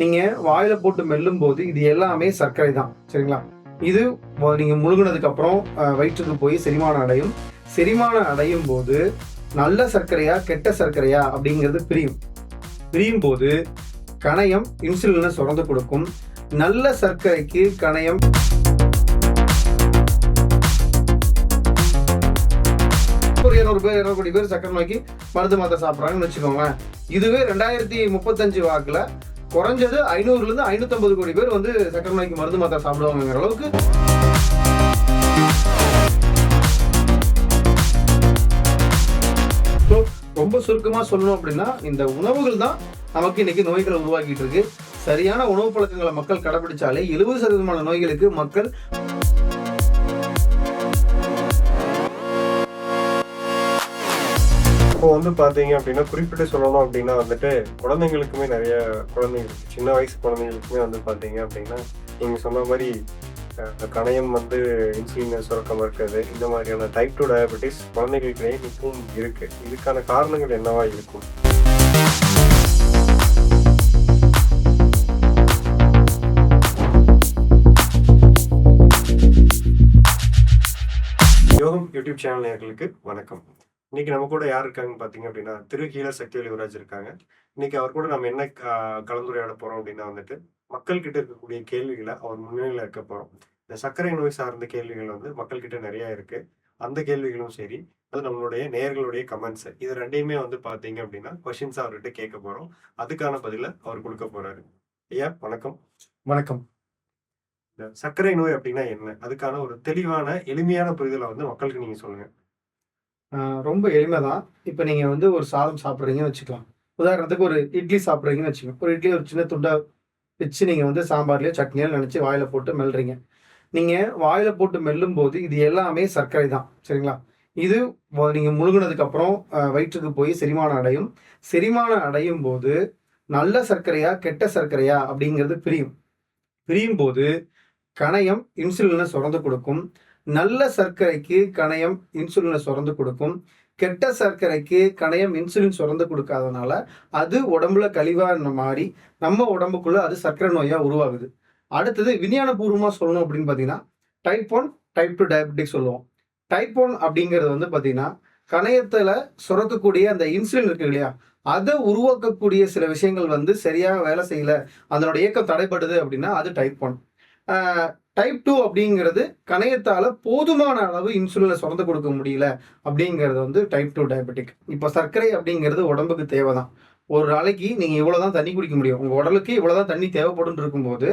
நீங்கள் வாயில் போட்டு மெல்லும் போது இது எல்லாமே சர்க்கரை தான் சரிங்களா? இது நீங்கள் முழுகினதுக்கு அப்புறம் வயிற்றுக்கு போய் செரிமானம் அடையும். செரிமானம் அடையும் போது நல்ல சர்க்கரையா கெட்ட சர்க்கரையா அப்படிங்கிறது பிரியும். பிரியும் போது கணையம் இன்சுலினை சுரந்து கொடுக்கும். நல்ல சர்க்கரைக்கு கணையம் ஒரு இருநூறு பேர் இருநூறு கோடி பேர் சக்கரை நோக்கி மருந்து மாத்திரை சாப்பிட்றாங்கன்னு வச்சுக்கோங்களேன். இதுவே ரெண்டாயிரத்தி முப்பத்தஞ்சு வாக்குல குறைஞ்சது ஐநூறுல இருந்து கோடி பேர் வந்து சக்கரை நோய்க்கு மருந்து மாத்திரை சாப்பிடுவாங்கிற அளவுக்கு ரொம்ப சுருக்கமா சொல்லணும் அப்படின்னா இந்த உணவுகள் தான் நமக்கு இன்னைக்கு நோய்களை உருவாக்கிட்டு இருக்கு. சரியான உணவு பழக்கங்களை மக்கள் கடைபிடிச்சாலே எழுபது சதவீதமான நோய்களுக்கு மக்கள் இப்போ வந்து பார்த்தீங்க அப்படின்னா குறிப்பிட்டு சொல்லணும் அப்படின்னா வந்துட்டு குழந்தைங்களுக்குமே நிறைய குழந்தைங்களுக்கு சின்ன வயசு குழந்தைங்களுக்குமே வந்து பார்த்தீங்க அப்படின்னா நீங்கள் சொன்ன மாதிரி கணையம் வந்து இன்சுலின் சுரக்கம் இருக்கிறது இந்த மாதிரியான டைப் டூ டயபெட்டிஸ் குழந்தைகளுக்கிடையே இப்பவும் இருக்கு. இதுக்கான காரணங்கள் என்னவா இருக்கும்? யோகம் யூடியூப் சேனல் நேர்களுக்கு வணக்கம். இன்னைக்கு நம்ம கூட யார் இருக்காங்கன்னு பாத்தீங்க அப்படின்னா திரு கீழ சக்தி யுவராஜ் இருக்காங்க. இன்னைக்கு அவர் கூட நம்ம என்ன கலந்துரையாட போறோம் அப்படின்னா வந்துட்டு மக்கள் கிட்ட இருக்கக்கூடிய கேள்விகளை அவர் முன்னிலையில இருக்க போறோம். இந்த சர்க்கரை நோய் சார்ந்த கேள்விகள் வந்து மக்கள் கிட்ட நிறைய இருக்கு. அந்த கேள்விகளும் சரி அது நம்மளுடைய நேயர்களுடைய கமெண்ட்ஸ் இது ரெண்டையுமே வந்து பாத்தீங்க அப்படின்னா கொஸ்டின்ஸ் அவர்கிட்ட கேட்க போறோம். அதுக்கான பதில அவர் கொடுக்க போறாரு. ஐயா வணக்கம். வணக்கம். இந்த சர்க்கரை நோய் அப்படின்னா என்ன? அதுக்கான ஒரு தெளிவான எளிமையான புரிதலை வந்து மக்களுக்கு நீங்க சொல்லுங்க. ரொம்ப எளிமை தான் இப்போ நீங்கள் வந்து ஒரு சாதம் சாப்பிட்றீங்கன்னு வச்சுக்கலாம். உதாரணத்துக்கு ஒரு இட்லி சாப்பிட்றீங்கன்னு வச்சுக்கோங்க ஒரு இட்லி ஒரு சின்ன துண்டை வச்சு நீங்கள் வந்து சாம்பார்லேயோ சட்னியோ நினச்சி வாயில் போட்டு மெல்றீங்க. நீங்கள் வாயில் போட்டு மெல்லும் போது இது எல்லாமே சர்க்கரை தான். சரிங்களா? இது நீங்கள் முழுங்கினதுக்கப்புறம் வயிற்றுக்கு போய் செரிமானம் அடையும். செரிமானம் அடையும் போது நல்ல சர்க்கரையா கெட்ட சர்க்கரையா அப்படிங்கிறது பிரியும். பிரியும் போது கணையம் இன்சுலினை சுரந்து கொடுக்கும். நல்ல சர்க்கரைக்கு கணையம் இன்சுலினை சுரந்து கொடுக்கும். கெட்ட சர்க்கரைக்கு கணையம் இன்சுலின் சுரந்து கொடுக்காதனால அது உடம்புல கழிவா மாறி நம்ம உடம்புக்குள்ள அது சர்க்கரை நோயா உருவாகுது. அடுத்தது விஞ்ஞானபூர்வமாக சொல்லணும் அப்படின்னு பார்த்தீங்கன்னா type one type two diabetic சொல்லுவோம். டைப் ஒன் அப்படிங்கிறது வந்து பார்த்தீங்கன்னா கணையத்தில் சுரக்கக்கூடிய அந்த இன்சுலின் இருக்கு இல்லையா அதை உருவாக்கக்கூடிய சில விஷயங்கள் வந்து சரியாக வேலை செய்யல அதனோட இயக்கம் தடைப்படுது அப்படின்னா அது டைப் ஒன் டைப் டூ அப்படிங்கிறது கணையத்தால் போதுமான அளவு இன்சுலினை சுரந்து கொடுக்க முடியல அப்படிங்கிறது வந்து டைப் டூ டயபெட்டிக் இப்போ சர்க்கரை அப்படிங்கிறது உடம்புக்கு தேவை தான் ஒரு நாளைக்கு நீங்கள் இவ்வளோ தான் தண்ணி குடிக்க முடியும். உங்கள் உடலுக்கு இவ்வளோ தான் தண்ணி தேவைப்படும் இருக்கும்போது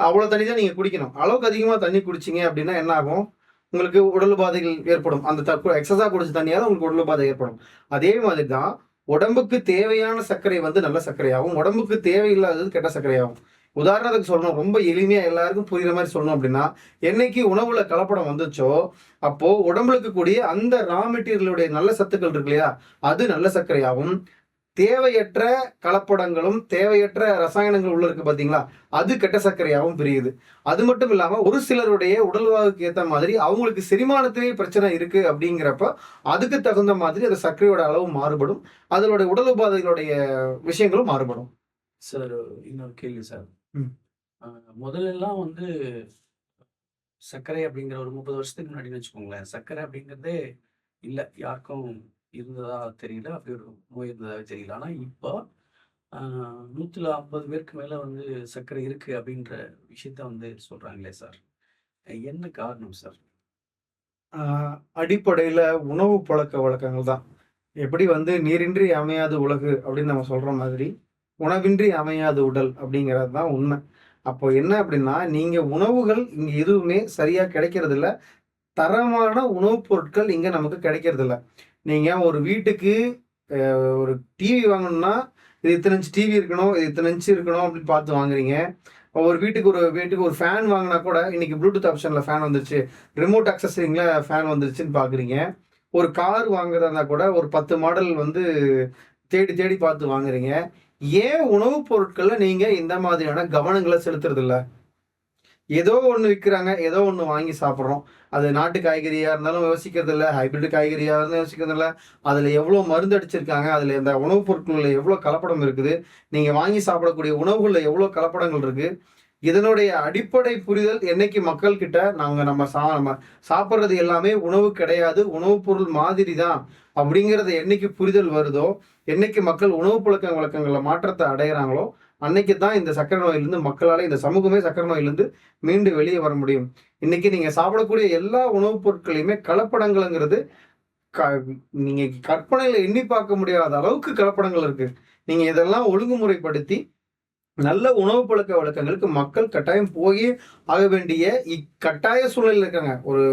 அவ்வளோ தண்ணி தான் நீங்கள் குடிக்கணும். அளவுக்கு அதிகமாக தண்ணி குடிச்சிங்க அப்படின்னா என்ன ஆகும்? உங்களுக்கு உடல் பாதைகள் ஏற்படும். அந்த தப்பு எக்ஸஸாக குடிச்ச தண்ணியால் உங்களுக்கு உடல் பாதை ஏற்படும். அதே மாதிரி தான் உடம்புக்கு தேவையான சர்க்கரை வந்து நல்ல சர்க்கரையாகும். உடம்புக்கு தேவையில்லாதது கெட்ட சர்க்கரையாகும். உதாரணத்துக்கு சொல்லணும். ரொம்ப எளிமையாக எல்லாருக்கும் புரிகிற மாதிரி சொல்லணும் அப்படின்னா என்னைக்கு உணவுல கலப்படம் வந்துச்சோ அப்போ உடம்புல இருக்கக்கூடிய அந்த ரா மெட்டீரியலுடைய நல்ல சத்துக்கள் இருக்கு இல்லையா? அது நல்ல சர்க்கரையாகவும் தேவையற்ற கலப்படங்களும் தேவையற்ற ரசாயனங்கள் உள்ள இருக்கு பாத்தீங்களா? அது கெட்ட சர்க்கரையாகவும் பிரியுது. அது மட்டும் இல்லாம ஒரு சிலருடைய உடல்வாகுக்கு ஏற்ற மாதிரி அவங்களுக்கு செரிமானத்திலேயே பிரச்சனை இருக்கு அப்படிங்கிறப்ப அதுக்கு தகுந்த மாதிரி அந்த சர்க்கரையோட அளவு மாறுபடும். அதனுடைய உடல் உபாதைகளுடைய விஷயங்களும் மாறுபடும். சார் இன்னொரு கேள்வி சார். ம். எல்லாம் வந்து சர்க்கரை அப்படிங்கிற ஒரு முப்பது வருஷத்துக்கு முன்னாடின்னு வச்சுக்கோங்களேன். சர்க்கரை அப்படிங்கிறதே இல்லை. யாருக்கும் இருந்ததா தெரியல. அப்படி ஒரு நோய் இருந்ததாக தெரியல. ஆனால் இப்போ நூற்றில் ஐம்பது பேருக்கு மேலே வந்து சர்க்கரை இருக்குது அப்படின்ற விஷயத்த வந்து சொல்கிறாங்களே சார். என்ன காரணம் சார்? அடிப்படையில உணவு பழக்க வழக்கங்கள் தான். எப்படி வந்து நீரின்றி அமையாது உலகு அப்படின்னு நம்ம சொல்ற மாதிரி உணவின்றி அமையாது உடல் அப்படிங்கிறது தான் உண்மை. அப்போ என்ன அப்படின்னா நீங்க உணவுகள் இங்க எதுவுமே சரியா கிடைக்கிறது இல்ல தரமான உணவுப் பொருட்கள் இங்க நமக்கு கிடைக்கிறது இல்ல நீங்க ஒரு வீட்டுக்கு ஒரு டிவி வாங்கணும்னா இது இத்தனை இன்ச் டிவி இருக்கணும் இது இத்தனை இன்ச் இருக்கணும் அப்படின்னு பார்த்து வாங்குறீங்க. ஒரு வீட்டுக்கு ஒரு வீட்டுக்கு ஒரு ஃபேன் வாங்கினா கூட இன்னைக்கு ப்ளூடூத் ஆப்ஷன்ல ஃபேன் வந்துருச்சு. ரிமோட் அக்சஸரிங்ல ஃபேன் வந்துருச்சுன்னு பார்க்குறீங்க. ஒரு கார் வாங்குறதா இருந்தா கூட ஒரு பத்து மாடல் வந்து தேடி தேடி பார்த்து வாங்குறீங்க. ஏன் உணவுப் பொருட்களில் நீங்கள் இந்த மாதிரியான கவனங்களை செலுத்துறதில்ல? ஏதோ ஒன்று விற்கிறாங்க ஏதோ ஒன்று வாங்கி சாப்பிட்றோம். அது நாட்டு காய்கறியாக இருந்தாலும் யோசிக்கிறதில்ல ஹைபிரிட் காய்கறியாக இருந்தாலும் யோசிக்கிறதில்ல. அதில் எவ்வளோ மருந்து அடிச்சிருக்காங்க அதில் இந்த உணவுப் பொருட்களில் எவ்வளோ கலப்படம் இருக்குது. நீங்கள் வாங்கி சாப்பிடக்கூடிய உணவுகளில் எவ்வளோ கலப்படங்கள் இருக்குது இதனுடைய அடிப்படை புரிதல் என்னைக்கு மக்கள் கிட்ட நாங்கள் நம்ம சா நம்ம சாப்பிட்றது எல்லாமே உணவு கிடையாது உணவுப் பொருள் மாதிரி தான் அப்படிங்கிறது என்னைக்கு புரிதல் வருதோ என்னைக்கு மக்கள் உணவு பழக்க வழக்கங்களில் மாற்றத்தை அடைகிறாங்களோ அன்னைக்கு தான் இந்த சக்கரை நோயிலிருந்து மக்களால் இந்த சமூகமே சக்கரை நோயிலிருந்து மீண்டு வெளியே வர முடியும். இன்னைக்கு நீங்கள் சாப்பிடக்கூடிய எல்லா உணவுப் பொருட்களையுமே கலப்படங்கள்ங்கிறது க நீங்கள் கற்பனையில் எண்ணி பார்க்க முடியாத அளவுக்கு கலப்படங்கள் இருக்குது நீங்கள் இதெல்லாம் ஒழுங்குமுறைப்படுத்தி நல்ல உணவு பழக்க வழக்கங்களுக்கு மக்கள் கட்டாயம் போய் ஆக வேண்டிய இக்கட்டாய சூழ்நிலையில் இருக்காங்க. ஒரு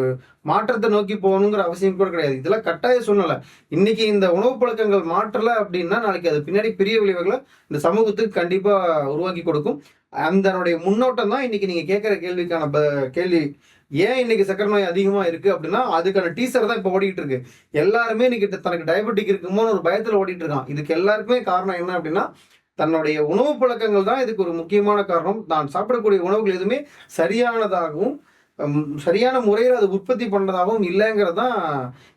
மாற்றத்தை நோக்கி போகணுங்கிற அவசியம் கூட கிடையாது. இதெல்லாம் கட்டாய சூழ்நிலை. இன்னைக்கு இந்த உணவு பழக்கங்கள் மாற்றலை அப்படின்னா நாளைக்கு அது பின்னாடி பெரிய விளைவுகளை இந்த சமூகத்துக்கு கண்டிப்பாக உருவாக்கி கொடுக்கும். அதனுடைய முன்னோட்டம் தான் இன்னைக்கு நீங்கள் கேட்குற கேள்விக்கான ப- கேள்வி. ஏன் இன்னைக்கு சக்கரை நோய் அதிகமாக இருக்குது அப்படின்னா அதுக்கான டீசர் தான் இப்போ ஓடிட்டு இருக்கு. எல்லாருமே இன்னைக்கு தனக்கு டயபெட்டிக் இருக்குமோன்னு ஒரு பயத்தில் ஓடிட்டு இருக்கான். இதுக்கு எல்லாருக்குமே காரணம் என்ன அப்படின்னா தன்னுடைய உணவு பழக்கங்கள் தான் இதுக்கு ஒரு முக்கியமான காரணம். நான் சாப்பிடக்கூடிய உணவுகள் எதுவுமே சரியானதாகவும் சரியான முறையில் அது உற்பத்தி பண்ணதாகவும் இல்லைங்கிறது தான்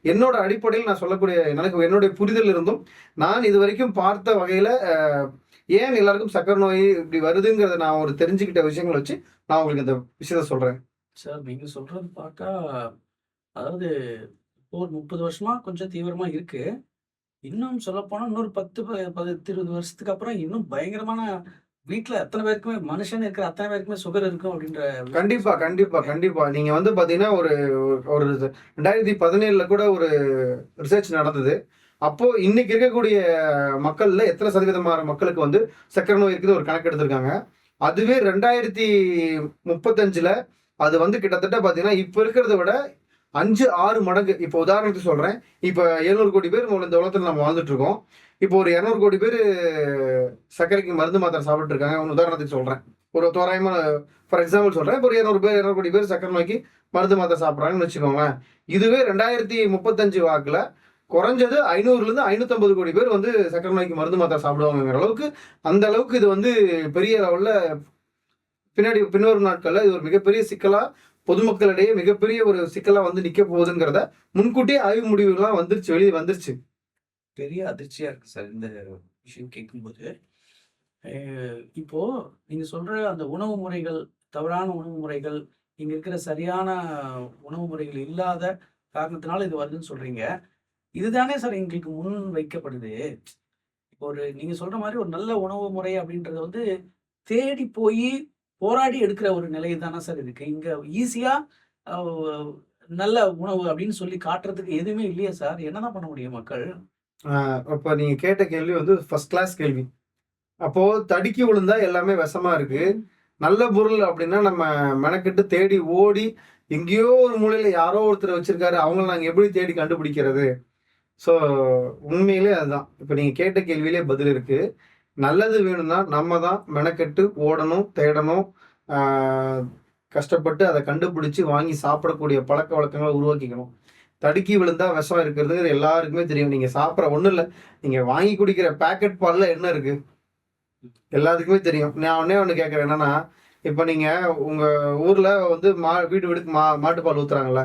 என்னோட அடிப்படையில் நான் சொல்லக்கூடிய எனக்கு என்னுடைய புரிதல் இருந்தும். நான் இது வரைக்கும் பார்த்த வகையில் ஏன் எல்லாருக்கும் சக்கரை நோய் இப்படி வருதுங்கிறத நான் ஒரு தெரிஞ்சுக்கிட்ட விஷயங்களை வச்சு நான் உங்களுக்கு இந்த விஷயத்த சொல்கிறேன் சார் நீங்கள் சொல்கிறது பார்த்தா அதாவது ஒரு முப்பது வருஷமாக கொஞ்சம் தீவிரமாக இருக்குது இன்னும் சொல்லப்போனா இன்னொரு பத்து ப- பத்து இருபது வருஷத்துக்கு அப்புறம் இன்னும் பயங்கரமான வீட்டில் அத்தனை பேருக்குமே மனுஷன் இருக்கிற அத்தனை பேருக்குமே சுகர் இருக்கும் அப்படின்ற கண்டிப்பாக கண்டிப்பா கண்டிப்பா கண்டிப்பா. நீங்க வந்து பாத்தீங்கன்னா ஒரு ஒரு ரெண்டாயிரத்தி பதினேழுல கூட ஒரு ரிசர்ச் நடந்தது. அப்போ இன்னைக்கு இருக்கக்கூடிய மக்கள்ல எத்தனை சதவீதமான மக்களுக்கு வந்து சக்கரை நோய் இருக்குது ஒரு கணக்கு எடுத்திருக்காங்க. அதுவே ரெண்டாயிரத்தி முப்பத்தஞ்சுல அது வந்து கிட்டத்தட்ட பாத்தீங்கன்னா இப்ப இருக்கிறத விட அஞ்சு ஆறு மடங்கு. இப்போ உதாரணத்துக்கு சொல்கிறேன் இப்போ எழுநூறு கோடி பேர் இந்த உலகத்தில் நம்ம வாழ்ந்துட்டு இருக்கோம் இப்போ ஒரு இரநூறு கோடி பேர் சர்க்கரைக்கு மருந்து மாத்திரை சாப்பிட்டு இருக்காங்க ஒரு உதாரணத்துக்கு சொல்கிறேன் ஒரு தோராயமான ஃபார் எக்ஸாம்பிள் சொல்கிறேன் இப்போ ஒரு இரநூறு பேர் இரநூறு கோடி பேர் சக்கரை நோய்க்கு மருந்து மாத்திரை சாப்பிட்றாங்கன்னு வச்சுக்கோங்களேன். இதுவே ரெண்டாயிரத்தி முப்பத்தஞ்சு வாக்கில் குறைஞ்சது ஐநூறுலேருந்து ஐநூற்றம்பது கோடி பேர் வந்து சக்கரை நோய்க்கு மருந்து மாத்திரை சாப்பிடுவாங்கங்கிற அளவுக்கு அந்த அளவுக்கு இது வந்து பெரிய லெவலில் பின்னாடி பின்வரும் நாட்களில் இது ஒரு மிகப்பெரிய சிக்கலாக பொதுமக்களிடையே மிகப்பெரிய ஒரு சிக்கலா வந்து நிக்க போகுதுங்கிறத முன்கூட்டியே ஆய்வு முடிவுகள்லாம் வந்துருச்சு வெளியே வந்துருச்சு. பெரிய அதிர்ச்சியா இருக்கு சார் இந்த விஷயம் கேட்கும்போது. இப்போ நீங்க சொல்ற அந்த உணவு முறைகள் தவறான உணவு முறைகள் இங்க இருக்கிற சரியான உணவு முறைகள் இல்லாத காரணத்தினால இது வருதுன்னு சொல்றீங்க. இதுதானே சார் எங்களுக்கு முன் வைக்கப்படுது. இப்போ ஒரு நீங்க சொல்ற மாதிரி ஒரு நல்ல உணவு முறை அப்படின்றது வந்து தேடி போய் போராடி எடுக்கிற ஒரு நிலை தானே சார் இருக்கு. இங்க ஈஸியா நல்ல உணவு அப்படின்னு சொல்லி காட்டுறதுக்கு எதுவுமே இல்லையா சார். என்னதான் பண்ண முடியும் மக்கள்? அப்போ நீங்க கேட்ட கேள்வி வந்து ஃபர்ஸ்ட் கிளாஸ் கேள்வி. அப்போ தடுக்கி விழுந்தா எல்லாமே விஷமா இருக்கு. நல்ல பொருள் அப்படின்னா நம்ம மெனக்கிட்டு தேடி ஓடி எங்கேயோ ஒரு மூலையில யாரோ ஒருத்தர் வச்சிருக்காரு. அவங்கள நாங்க எப்படி தேடி கண்டுபிடிக்கிறது? ஸோ உண்மையிலே அதுதான். இப்போ நீங்க கேட்ட கேள்வியிலே பதில் இருக்கு. நல்லது வேணும்னா நம்ம தான் மெனக்கெட்டு ஓடணும் தேடணும் கஷ்டப்பட்டு அதை கண்டுபிடிச்சி வாங்கி சாப்பிடக்கூடிய பழக்க வழக்கங்களை உருவாக்கிக்கணும். தடுக்கி விழுந்தா விஷம் இருக்கிறதுங்கிறது எல்லாருக்குமே தெரியும். நீங்க சாப்பிட்ற ஒன்றும் இல்லை. நீங்க வாங்கி குடிக்கிற பேக்கெட் பாலில் என்ன இருக்கு? எல்லாத்துக்குமே தெரியும். நான் ஒன்னே ஒன்று கேட்குறேன் என்னன்னா இப்போ நீங்க உங்க ஊர்ல வந்து மா வீடு வீடுக்கு மா மாட்டுப்பால் ஊத்துறாங்கல்ல.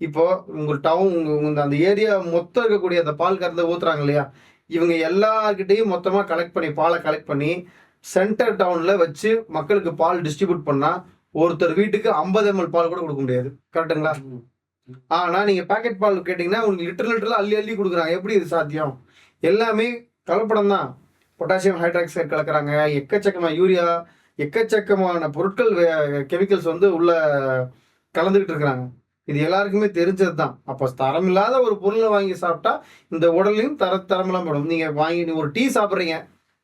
இப்போ உங்க டவுன் உங்கள் உங்க அந்த ஏரியா மொத்தம் இருக்கக்கூடிய அந்த பால் கறந்து ஊத்துறாங்க இல்லையா? இவங்க எல்லார்கிட்டையும் மொத்தமா கலெக்ட் பண்ணி பாலை கலெக்ட் பண்ணி சென்டர் டவுன்ல வச்சு மக்களுக்கு பால் டிஸ்ட்ரிபியூட் பண்ணா ஒருத்தர் வீட்டுக்கு ஐம்பது எம்எல் பால் கூட கொடுக்க முடியாது. கரெக்டுங்களா ஆனா நீங்க பாக்கெட் பால் கேட்டீங்கன்னா உங்களுக்கு லிட்டர் லிட்டர்ல அள்ளி அள்ளி கொடுக்குறாங்க. எப்படி இது சாத்தியம்? எல்லாமே கலப்படம் தான். பொட்டாசியம் ஹைட்ராக்சைடு கலக்குறாங்க. எக்கச்சக்கமா யூரியா எக்கச்சக்கமான பொருட்கள் கெமிக்கல்ஸ் வந்து உள்ள கலந்துக்கிட்டு இருக்கிறாங்க. இது எல்லாருக்குமே தெரிஞ்சது தான் அப்போ தரம் இல்லாத ஒரு பொருளை வாங்கி சாப்பிட்டா இந்த உடலையும் தர தரமெல்லாம் படும். நீங்கள் வாங்கி ஒரு டீ சாப்பிட்றீங்க.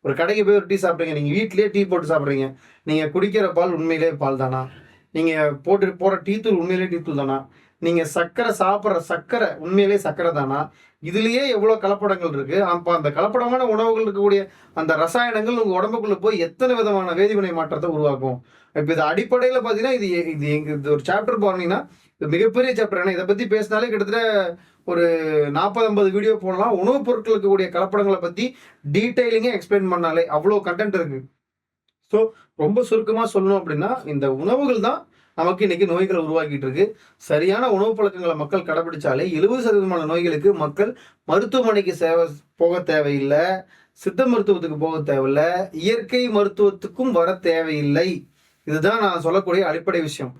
ஒரு கடைக்கு போய் ஒரு டீ சாப்பிட்றீங்க. நீங்கள் வீட்டிலேயே டீ போட்டு சாப்பிட்றீங்க. நீங்கள் குடிக்கிற பால் உண்மையிலே பால் தானா? நீங்கள் போட்டு போகிற டீ தூள் உண்மையிலே டீ தூள் தானா? நீங்கள் சர்க்கரை சாப்பிட்ற சர்க்கரை உண்மையிலே சர்க்கரை தானா? இதுலேயே எவ்வளோ கலப்படங்கள் இருக்குது அப்போ அந்த கலப்படமான உணவுகள் இருக்கக்கூடிய அந்த ரசாயனங்கள் உங்கள் உடம்புக்குள்ளே போய் எத்தனை விதமான வேதிவினை மாற்றத்தை உருவாக்கும்? இப்போ இது அடிப்படையில் பார்த்தீங்கன்னா இது எ- இது எங்கள் இது ஒரு சாப்டர் போனீங்கன்னா இது மிகப்பெரிய சாப்டர் ஏன்னா இதை பற்றி பேசினாலே கிட்டத்தட்ட ஒரு நாற்பது ஐம்பது வீடியோ போடலாம். உணவுப் பொருட்களுக்கு கூடிய கலப்படங்களை பற்றி டீட்டெயிலிங்கே எக்ஸ்பிளைன் பண்ணாலே அவ்வளோ கண்டென்ட் இருக்கு. ஸோ ரொம்ப சுருக்கமாக சொல்லணும் அப்படின்னா இந்த உணவுகள் தான் நமக்கு இன்னைக்கு நோய்களை உருவாக்கிட்டு இருக்கு. சரியான உணவு பழக்கங்களை மக்கள் கடைபிடிச்சாலே எழுபது சதவீதமான நோய்களுக்கு மக்கள் மருத்துவமனைக்கு சேவை போக தேவையில்லை. சித்த மருத்துவத்துக்கு போக தேவையில்லை. இயற்கை மருத்துவத்துக்கும் வர தேவையில்லை. இதுதான் நான் சொல்லக்கூடிய அடிப்படை விஷயம்.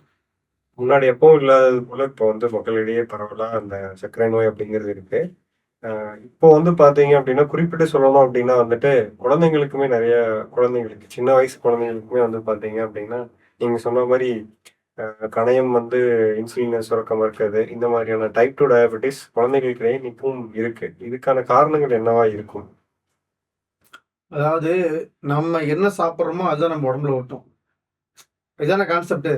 முன்னாடி எப்பவும் இல்லாதது போல இப்போ வந்து மக்களிடையே பரவலாக அந்த சர்க்கரை நோய் அப்படிங்கிறது இருக்கு. ஆஹ் இப்போ வந்து பாத்தீங்க அப்படின்னா குறிப்பிட்டு சொல்லணும் அப்படின்னா வந்துட்டு குழந்தைங்களுக்குமே நிறைய குழந்தைங்களுக்கு சின்ன வயசு குழந்தைங்களுக்குமே வந்து பாத்தீங்க அப்படின்னா நீங்க சொன்ன மாதிரி ஆஹ் கணையம் வந்து இன்சுலினை சுரக்காம இருக்கிறது இந்த மாதிரியான டைப் டூ டயபெட்டிஸ் குழந்தைகளுக்கிடையே இப்பவும் இருக்கு. இதுக்கான காரணங்கள் என்னவா இருக்கும்? அதாவது நம்ம என்ன சாப்பிட்றோமோ அதுதான் நம்ம உடம்புல ஓட்டும் இதான கான்செப்ட்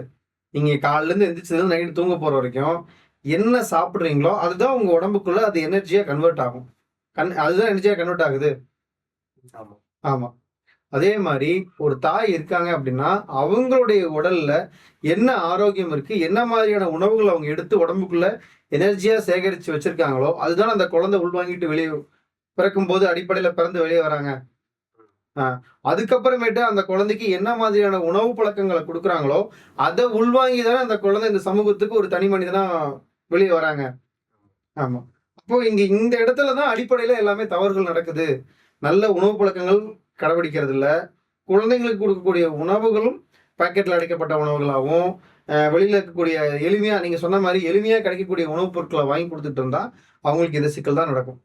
நீங்க காலையில இருந்து எந்திரிச்சதுல நைட்டு தூங்க போற வரைக்கும் என்ன சாப்பிட்றீங்களோ அதுதான் உங்க உடம்புக்குள்ள அது எனர்ஜியா கன்வெர்ட் ஆகும். கன் அதுதான் எனர்ஜியா கன்வெர்ட் ஆகுது. ஆமா. ஆமா. அதே மாதிரி ஒரு தாய் இருக்காங்க அப்படின்னா அவங்களுடைய உடல்ல என்ன ஆரோக்கியம் இருக்கு என்ன மாதிரியான உணவுகள் அவங்க எடுத்து உடம்புக்குள்ள எனர்ஜியா சேகரிச்சு வச்சிருக்காங்களோ அதுதான் அந்த குழந்தை உள்வாங்கிட்டு வெளியே பிறக்கும் போது அடிப்படையில பிறந்து வெளியே வராங்க. அதுக்கப்புறமேட்டு அந்த குழந்தைக்கு என்ன மாதிரியான உணவு பழக்கங்களை கொடுக்குறாங்களோ அதை உள்வாங்கி தானே அந்த குழந்தை இந்த சமூகத்துக்கு ஒரு தனி மனிதனா வெளியே வராங்க. ஆமா. அப்போ இங்க இந்த இடத்துல தான் அடிப்படையில எல்லாமே தவறுகள் நடக்குது. நல்ல உணவு பழக்கங்கள் கடைபிடிக்கிறது இல்ல குழந்தைங்களுக்கு கொடுக்கக்கூடிய உணவுகளும் பாக்கெட்ல அடைக்கப்பட்ட உணவுகளாகவும் வெளியில் வெளியில இருக்கக்கூடிய எளிமையா நீங்க சொன்ன மாதிரி எளிமையா கிடைக்கக்கூடிய உணவுப் பொருட்களை வாங்கி கொடுத்துட்டு இருந்தா அவங்களுக்கு இந்த சிக்கல் தான் நடக்கும்.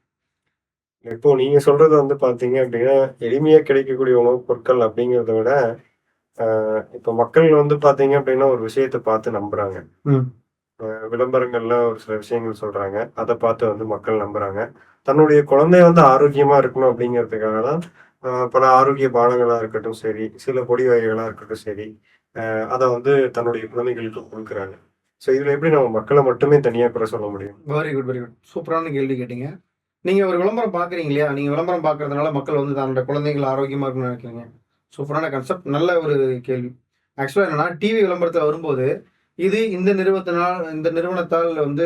இப்போ நீங்க சொல்றது வந்து பாத்தீங்க அப்படின்னா எளிமையா கிடைக்கக்கூடிய உணவுப் பொருட்கள் அப்படிங்கிறத விட ஆஹ் இப்போ மக்கள் வந்து பாத்தீங்க அப்படின்னா ஒரு விஷயத்தை பார்த்து நம்புறாங்க. ஆஹ் விளம்பரங்கள்ல ஒரு சில விஷயங்கள் சொல்றாங்க. அதை பார்த்து வந்து மக்கள் நம்புறாங்க. தன்னுடைய குழந்தை வந்து ஆரோக்கியமா இருக்கணும் அப்படிங்கிறதுக்காக தான் ஆஹ் பல ஆரோக்கிய பானங்களா இருக்கட்டும் சரி சில பொடி வகைகளா இருக்கட்டும் சரி அதை வந்து தன்னுடைய குழந்தைகளுக்கு கொடுக்குறாங்க. ஸோ இதுல எப்படி நம்ம மக்களை மட்டுமே தனியா குறை சொல்ல முடியும்? வெரி குட் வெரி குட் சூப்பரான கேள்வி கேட்டீங்க. நீங்கள் ஒரு விளம்பரம் பார்க்குறீங்க இல்லையா நீங்கள் விளம்பரம் பார்க்குறதுனால மக்கள் வந்து தன்னோட குழந்தைகள் ஆரோக்கியமாக இருக்குன்னு நினைக்கிறீங்க. சூப்பரான கான்செப்ட் நல்ல ஒரு கேள்வி. ஆக்சுவலாக என்னென்னா டிவி விளம்பரத்தில் வரும்போது இது இந்த நிறுவனத்தினால் இந்த நிறுவனத்தால் வந்து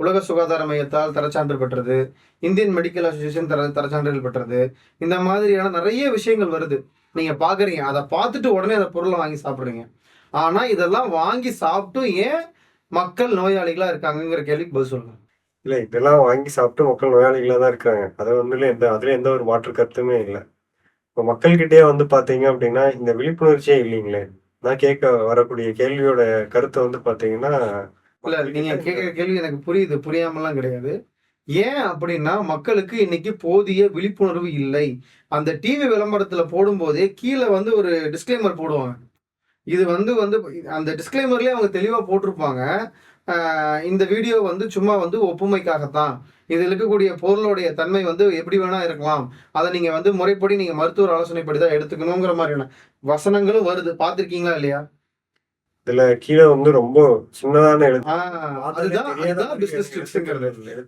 உலக சுகாதார மையத்தால் தரச்சான்று பெற்றது இந்தியன் மெடிக்கல் அசோசியேஷன் தர தரச்சான்றிதழ் பெற்றது இந்த மாதிரியான நிறைய விஷயங்கள் வருது. நீங்கள் பார்க்குறீங்க அதை பார்த்துட்டு உடனே அந்த பொருளை வாங்கி சாப்பிட்றீங்க. ஆனால் இதெல்லாம் வாங்கி சாப்பிட்டும் ஏன் மக்கள் நோயாளிகளாக இருக்காங்கங்கிற கேள்விக்கு பதில் சொல்லுங்கள் இல்ல இதெல்லாம் வாங்கி சாப்பிட்டு மக்கள் நோயாளிகளா தான் இருக்காங்க. அது வந்து எந்த அதுல எந்த ஒரு மாற்று கருத்துமே இல்லை. இப்போ மக்கள்கிட்டயே வந்து பாத்தீங்க அப்படின்னா இந்த விழிப்புணர்ச்சியே இல்லைங்களே. நான் கேட்க வரக்கூடிய கேள்வியோட கருத்தை வந்து பாத்தீங்கன்னா இல்ல நீங்க கேட்கிற கேள்வி எனக்கு புரியுது புரியாமலாம் கிடையாது. ஏன் அப்படின்னா மக்களுக்கு இன்னைக்கு போதிய விழிப்புணர்வு இல்லை. அந்த டிவி விளம்பரத்துல போடும்போதே கீழே வந்து ஒரு டிஸ்க்ளைமர் போடுவாங்க. இது வந்து வந்து அந்த டிஸ்க்ளைமர்லயே அவங்க தெளிவா போட்டிருப்பாங்க. இந்த வீடியோ வந்து சும்மா வந்து ஒப்புமைக்காகத்தான். இதில் இருக்கக்கூடிய பொருளுடைய தன்மை வந்து எப்படி வேணா இருக்கலாம். அதை நீங்க வந்து முறைப்படி நீங்க மருத்துவர் ஆலோசனைப்படி தான் எடுத்துக்கணுங்கிற மாதிரியான வசனங்களும் வருது. பார்த்திருக்கீங்களா இல்லையா? இதுல கீழே வந்து ரொம்ப சின்னதான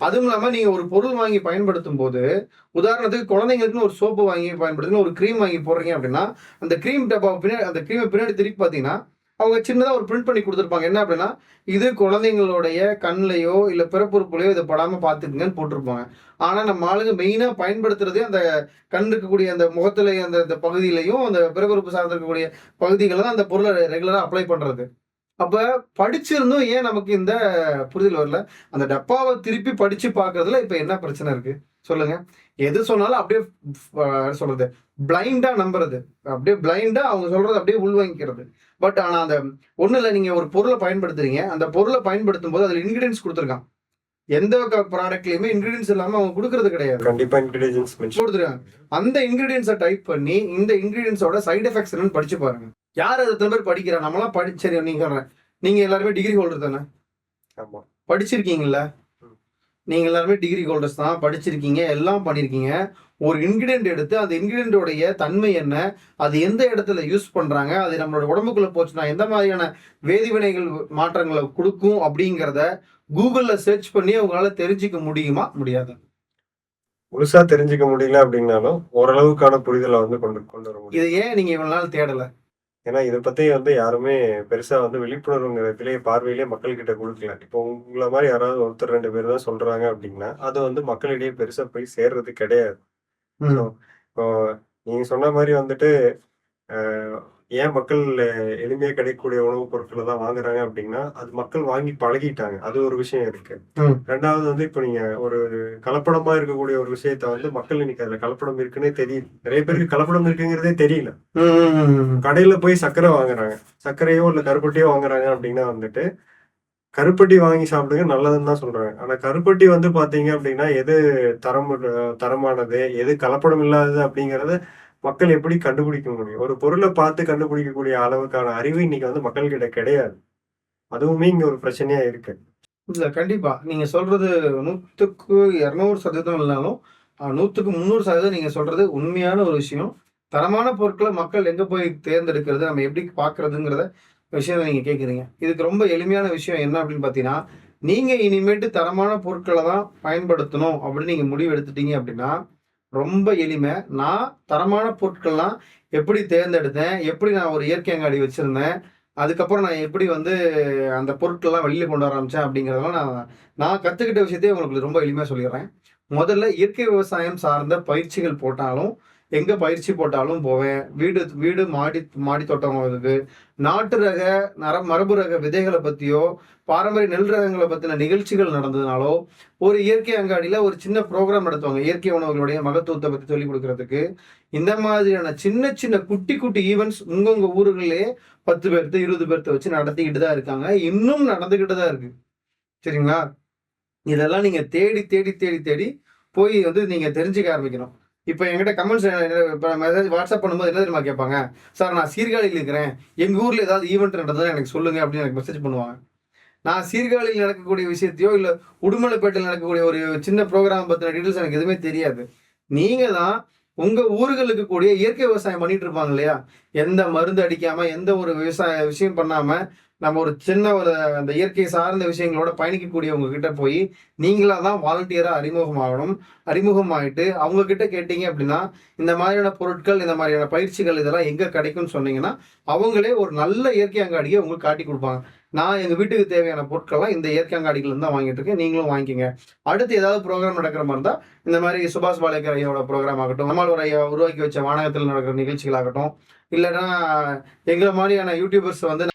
அதுவும் இல்லாம நீங்க ஒரு பொருள் வாங்கி பயன்படுத்தும் போது உதாரணத்துக்கு குழந்தைங்களுக்குன்னு ஒரு சோப்பு வாங்கி பயன்படுத்துங்க ஒரு க்ரீம் வாங்கி போடுறீங்க அப்படின்னா அந்த க்ரீம் டப்பா பின்னாடி அந்த க்ரீமை பின்னாடி திருப்பி பார்த்தீங்கன்னா அவங்க சின்னதாக ஒரு பிரிண்ட் பண்ணி கொடுத்துருப்பாங்க. என்ன அப்படின்னா இது குழந்தைங்களுடைய கண்ணிலையோ இல்லை பிறப்புறுப்புலையோ இதை படாமல் பார்த்துக்குங்கன்னு போட்டிருப்பாங்க. ஆனால் நம்ம ஆளுங்க மெயினாக பயன்படுத்துறதே அந்த கண் இருக்கக்கூடிய அந்த முகத்துல அந்த அந்த பகுதியிலையும் அந்த பிறப்புறுப்பு சார்ந்து இருக்கக்கூடிய பகுதிகளை தான் அந்த பொருளை ரெகுலராக அப்ளை பண்ணுறது அப்போ படிச்சிருந்தும் ஏன் நமக்கு இந்த புரிதல் வரல? அந்த டப்பாவை திருப்பி படித்து பார்க்கறதுல இப்போ என்ன பிரச்சனை இருக்குது சொல்லுங்க. எது சொன்னாலும் அப்படியே சொல்றது? பிளைண்டா நம்புறது. அப்படியே பிளைண்டா அவங்க சொல்றது அப்படியே உள்வாங்கிக்கிறது. பட் ஆனா அந்த ஒண்ணு இல்ல நீங்க ஒரு பொருளை பயன்படுத்துறீங்க. அந்த பொருளை பயன்படுத்தும் போது அதுல இன்கிரீடியன்ஸ் கொடுத்துருக்கான். எந்த ப்ராடக்ட்லயுமே இன்கிரீடியன்ஸ் இல்லாம அவங்க கொடுக்கறது கிடையாது. கண்டிப்பா மென்ஷன் கொடுத்துருக்காங்க அந்த இன்கிரீடியன்ஸை டைப் பண்ணி இந்த இன்கிரீடியன்ஸோட சைடு எஃபெக்ட்ஸ் என்னன்னு படிச்சு பாருங்க. யார் அது பேர் படிக்கிறா? நம்மளாம் படி சரி நீங்க நீங்க எல்லாருமே டிகிரி ஹோல்டர் தானே? படிச்சிருக்கீங்கல்ல. நீங்க எல்லாருமே டிகிரி ஹோல்டர்ஸ் தான். படிச்சிருக்கீங்க எல்லாம் பண்ணிருக்கீங்க. ஒரு இன்கிரிடியன்ட் எடுத்து அந்த இன்கிரிடியன்டோடைய தன்மை என்ன அது எந்த இடத்துல யூஸ் பண்றாங்க அது நம்மளோட உடம்புக்குள்ள போச்சுன்னா எந்த மாதிரியான வேதிவினைகள் மாற்றங்களை கொடுக்கும் அப்படிங்கிறத கூகுள்ல சர்ச் பண்ணி அவங்களால தெரிஞ்சுக்க முடியுமா? முடியாது. முழுசா தெரிஞ்சுக்க முடியல அப்படின்னாலும் ஓரளவுக்கான புரிதலை வந்து கொண்டு கொண்டு வர முடியும். இதை ஏன் நீங்க இவ்வளவு நாள் தேடல? ஏன்னா இதை பத்தி வந்து யாருமே பெருசா வந்து விழிப்புணர்வுங்கிறதுலயே பார்வையிலே மக்கள் கிட்ட கொடுக்கல. இப்போ உங்களை மாதிரி யாராவது ஒருத்தர் ரெண்டு பேர் தான் சொல்றாங்க அப்படின்னா அது வந்து மக்களிடையே பெருசா போய் சேர்றது கிடையாது. ம். இப்போ நீங்க சொன்ன மாதிரி வந்துட்டு அஹ், ஏன் மக்கள் எளிமையா கிடைக்கக்கூடிய உணவுப் பொருட்களை தான் வாங்குறாங்க அப்படின்னா அது மக்கள் வாங்கி பழகிட்டாங்க அது ஒரு விஷயம் இருக்கு ம். ரெண்டாவது வந்து இப்போ நீங்க ஒரு கலப்படமா இருக்கக்கூடிய ஒரு விஷயத்த வந்து மக்கள் இன்னைக்கு அதுல கலப்படம் இருக்குன்னே தெரியல நிறைய பேருக்கு கலப்படம் இருக்குங்கிறதே தெரியல ம், ம், ம், ம். கடையில போய் சர்க்கரை வாங்குறாங்க சர்க்கரையோ இல்ல கருப்பட்டியோ வாங்குறாங்க அப்படின்னா வந்துட்டு கருப்பட்டி வாங்கி சாப்பிடுங்க நல்லதுன்னு தான் சொல்றாங்க. ஆனா கருப்பட்டி வந்து பாத்தீங்க அப்படின்னா எது தரம் தரமானது எது கலப்படம் இல்லாதது அப்படிங்கறத மக்கள் எப்படி கண்டுபிடிக்க முடியும்? ஒரு பொருளை பார்த்து கண்டுபிடிக்கக்கூடிய அளவுக்கான அறிவு இன்னைக்கு வந்து மக்கள்கிட்ட கிடையாது. அதுவுமே இங்க ஒரு பிரச்சனையா இருக்கு. இல்ல கண்டிப்பா. நீங்க சொல்றது நூத்துக்கு இருநூறு சதவீதம் இல்லைனாலும் நூத்துக்கு முந்நூறு சதவீதம் நீங்க சொல்றது உண்மையான ஒரு விஷயம். தரமான பொருட்களை மக்கள் எங்க போய் தேர்ந்தெடுக்கிறது நம்ம எப்படி பாக்குறதுங்கிறத விஷயம் நீங்கள் கேட்குறீங்க இதுக்கு ரொம்ப எளிமையான விஷயம் என்ன அப்படின்னு பார்த்தீங்கன்னா நீங்கள் இனிமேட்டு தரமான பொருட்களை தான் பயன்படுத்தணும் அப்படின்னு நீங்கள் முடிவு எடுத்துட்டீங்க அப்படின்னா ரொம்ப எளிமை. நான் தரமான பொருட்கள்லாம் எப்படி தேர்ந்தெடுத்தேன் எப்படி நான் ஒரு இயற்கை அங்காடி வச்சுருந்தேன் அதுக்கப்புறம் நான் எப்படி வந்து அந்த பொருட்கள்லாம் வெளியில் கொண்டு வர ஆரம்பித்தேன் அப்படிங்கிறதெல்லாம் நான் நான் கற்றுக்கிட்ட விஷயத்தையே உங்களுக்கு ரொம்ப எளிமையாக சொல்லிடுறேன். முதல்ல இயற்கை விவசாயம் சார்ந்த பயிற்சிகள் போட்டாலும் எங்கே பயிற்சி போட்டாலும் போவேன். வீடு வீடு மாடி மாடி தோட்டம் இருக்கு. நாட்டு ரக நர மரபு ரக விதைகளை பற்றியோ பாரம்பரிய நெல் ரகங்களை பற்றின நிகழ்ச்சிகள் நடந்ததுனாலோ ஒரு இயற்கை அங்காடியில் ஒரு சின்ன ப்ரோக்ராம் நடத்துவாங்க. இயற்கை உணவுகளுடைய மகத்துவத்தை பற்றி சொல்லிக் கொடுக்கறதுக்கு. இந்த மாதிரியான சின்ன சின்ன குட்டி குட்டி ஈவெண்ட்ஸ் உங்கவுங்க ஊர்களே பத்து பேர்த்து இருபது பேர்த்த வச்சு நடத்திக்கிட்டு தான் இருக்காங்க. இன்னும் நடந்துக்கிட்டு தான் இருக்கு. சரிங்களா? இதெல்லாம் நீங்க தேடி தேடி தேடி தேடி போய் வந்து நீங்க தெரிஞ்சுக்க ஆரம்பிக்கணும். இப்போ என்கிட்ட கமெண்ட்ஸ் இப்போ மெசேஜ் வாட்ஸ்அப் பண்ணும்போது என்ன தெரியுமா கேட்பாங்க? சார் நான் சீர்காழியில் இருக்கிறேன். எங்கள் ஊரில் ஏதாவது ஈவெண்ட் நடந்ததுன்னு எனக்கு சொல்லுங்க அப்படின்னு எனக்கு மெசேஜ் பண்ணுவாங்க. நான் சீர்காழியில் நடக்கக்கூடிய விஷயத்தையோ இல்லை உடுமலைப்பேட்டையில் நடக்கக்கூடிய ஒரு சின்ன ப்ரோக்ராம் பற்றின டீட்டெயில்ஸ் எனக்கு எதுவுமே தெரியாது. நீங்கள் தான் உங்கள் ஊர்களுக்கு கூடிய இயற்கை விவசாயம் பண்ணிட்டு இருப்பாங்க இல்லையா? எந்த மருந்து அடிக்காமல் எந்த ஒரு விவசாய விஷயம் பண்ணாமல் நம்ம ஒரு சின்ன ஒரு அந்த இயற்கை சார்ந்த விஷயங்களோட பயணிக்கக்கூடியவங்க கிட்ட போய் நீங்களா தான் வாலண்டியரா அறிமுகமாகணும். அறிமுகமாயிட்டு அவங்க கிட்ட கேட்டீங்க அப்படின்னா இந்த மாதிரியான பொருட்கள் இந்த மாதிரியான பயிற்சிகள் இதெல்லாம் எங்க கிடைக்கும்னு சொன்னீங்கன்னா அவங்களே ஒரு நல்ல இயற்கை அங்காடியை உங்களுக்கு காட்டி கொடுப்பாங்க. நான் எங்கள் வீட்டுக்கு தேவையான பொருட்கள்லாம் இந்த இயற்கை அங்காடிகள் தான் வாங்கிட்டு இருக்கேன். நீங்களும் வாங்கிக்கங்க. அடுத்து ஏதாவது ப்ரோக்ராம் நடக்கிற மாதிரி இருந்தால் இந்த மாதிரி சுபாஷ் பாலேக்கர் ஐயாவோட ப்ரோக்ராம் ஆகட்டும் நம்மளோட ஐயா உருவாக்கி வச்ச வானகத்தில் நடக்கிற நிகழ்ச்சிகள் ஆகட்டும் இல்லைன்னா எங்களை மாதிரியான யூடியூபர்ஸ் வந்து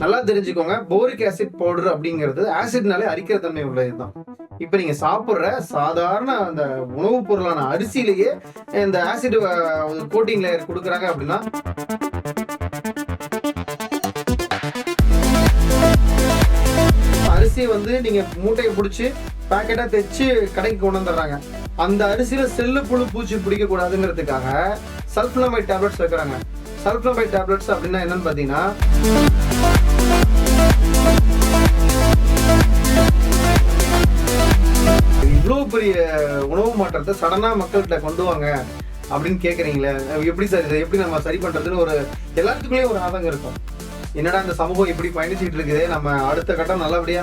நல்லா தெரிஞ்சுக்கோங்க. போரிக் ஆசிட் பவுடர் அப்படிங்கிறது ஆசிட்னாலே அரிக்கிற தன்மை உள்ளது தான் இப்போ நீங்க சாப்பிட்ற சாதாரண அந்த உணவுப் பொருளான அரிசியிலேயே இந்த ஆசிட் கோட்டிங் லேயர் கொடுக்குறாங்க அப்படின்னா அரிசியை வந்து நீங்க மூட்டையை பிடிச்சி பேக்கெட்டா தைச்சு கடைக்கு கொண்டு வந்துடுறாங்க. அந்த அரிசியில செல்லு புழு பூச்சி பிடிக்க கூடாதுங்கிறதுக்காக சல்ஃபனமைட் டேப்லெட்ஸ் வைக்கிறாங்க சல்ஃபனமைட் டேப்லெட்ஸ் அப்படின்னா என்னன்னு பார்த்தீங்கன்னா இவ்வளோ பெரிய உணவு மாற்றத்தை சடனாக மக்கள்கிட்ட கொண்டு வாங்க அப்படின்னு கேட்குறீங்களே எப்படி சார் இதை எப்படி நம்ம சரி பண்ணுறதுன்னு ஒரு எல்லாத்துக்குள்ளேயும் ஒரு ஆதங்கம் இருக்கும். என்னடா இந்த சமூகம் இப்படி பயணிச்சுட்டு இருக்குதே? நம்ம அடுத்த கட்டம் நல்லபடியா